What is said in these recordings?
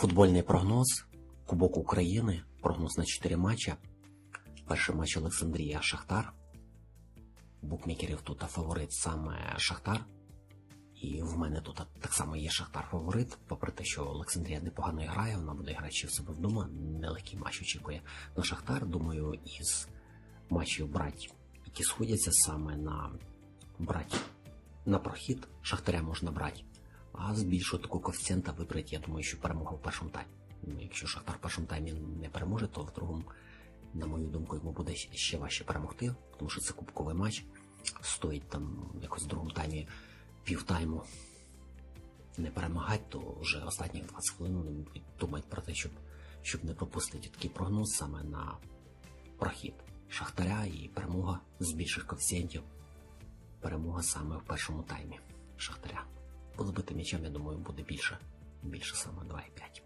Футбольний прогноз. Кубок України. Прогноз на 4 матча. Перший матч Олександрія Шахтар. Букмекерів тут фаворит саме Шахтар. І в мене тут так само є Шахтар фаворит, попри те, що Олександрія непогано грає, вона буде грати в себе вдома. Нелегкий матч очікує на Шахтар. Думаю, із матчів брать, які сходяться саме на брать на прохід, Шахтаря можна брати. А з більшого такого коефіцієнта вибрати, я думаю, що перемога в першому таймі. Ну, якщо Шахтар в першому таймі не переможе, то в другому, на мою думку, йому буде ще важче перемогти, тому що це кубковий матч. Стоїть там якось в другому таймі півтайму не перемагати, то вже останні 20 хвилин думати про те, щоб, щоб не пропустити такий прогноз саме на прохід Шахтаря і перемога з більших коефіцієнтів. Перемога саме в першому таймі Шахтаря. По забитим м'ячам, я думаю, буде більше. Більше саме 2,5.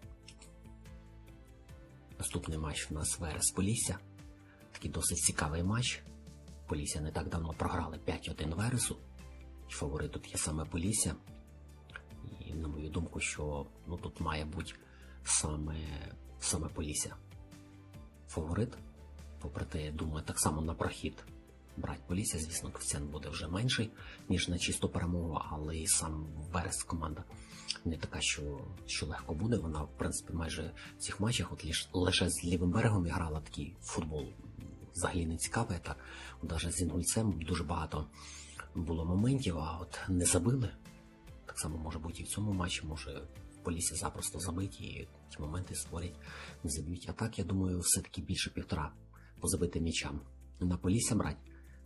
Наступний матч у нас Верес Полісся. Такий досить цікавий матч. Полісся не так давно програли 5-1 Вересу. Фаворит тут є саме Полісся. І на мою думку, що ну, тут має бути саме, саме Полісся. Фаворит. Попри те, я думаю, так само на прохід брати Полісся, звісно, коефіцієнт буде вже менший, ніж на чисту перемогу, але і сам Верес команда не така, що, що легко буде. Вона, в принципі, майже в цих матчах от лиш, лише з лівим берегом грала такий футбол взагалі не цікавий. Так, навіть з інгульцем дуже багато було моментів, а от не забили. Так само може бути і в цьому матчі, може Полісі запросто забити і ті моменти створять, не заб'ють. А так, я думаю, все-таки більше півтора по забитим м'ячам. На Полісся брати.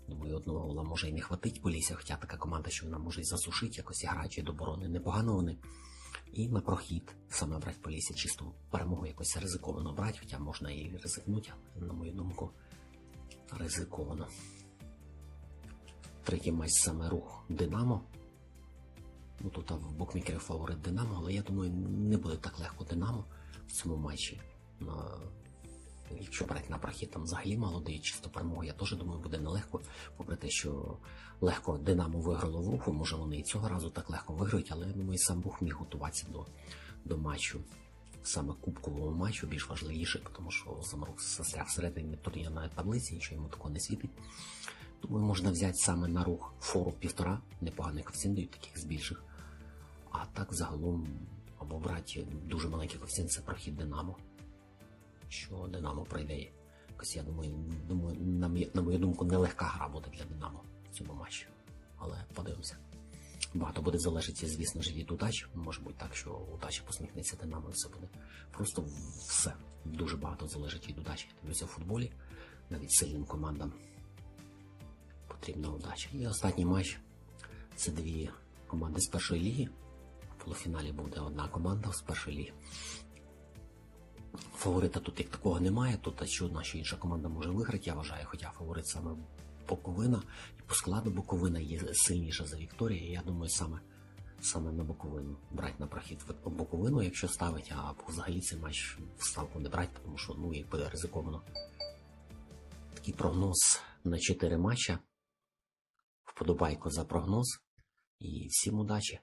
Думаю, одного гола може і не хватить Полісся, хоча така команда, що вона може і засушити, якось і граючи до оборони. Непогано вони. І на прохід саме брати Полісся, чисту перемогу якось ризиковано брати, хоча можна і ризикнути, на мою думку, ризиковано. Третій матч саме рух Динамо. Ну тут в букмекерів фаворит Динамо, але я думаю, не буде так легко Динамо в цьому матчі. Якщо брати на прохід, там взагалі мало дають чисто перемогу, я теж думаю, буде нелегко, попри те, що легко Динамо виграло в руху, може вони і цього разу так легко виграють, але я думаю, сам Бух міг готуватися до, до матчу, саме кубкового матчу, більш важливіше, тому що Самарук застряг всередині турнірної таблиці, нічого йому такого не світить. Думаю, можна взяти саме на рух фору півтора, непоганий коефіцієнт дають таких з більших. А так загалом або брати дуже маленький коефіцієнт це прохід Динамо що Динамо пройде. Якось я думаю, думаю на, мою, думку, нелегка гра буде для Динамо в цьому матчі. Але подивимося. Багато буде залежати, звісно ж, від удачі. Може бути так, що удача посміхнеться Динамо все буде. Просто все. Дуже багато залежить від удачі. Дивлюся в футболі, навіть сильним командам потрібна удача. І останній матч це дві команди з першої ліги. В полуфіналі буде одна команда з першої ліги. Фаворита тут як такого немає. Тут що що інша команда може виграти, я вважаю, хоча фаворит саме Буковина. І по складу Буковина є сильніша за Вікторія. Я думаю, саме саме на Буковину брати на прохід Буковину, якщо ставить, а взагалі цей матч в ставку не брати, тому що ну якби ризиковано. Такий прогноз на 4 матча. Вподобайко за прогноз. І всім удачі!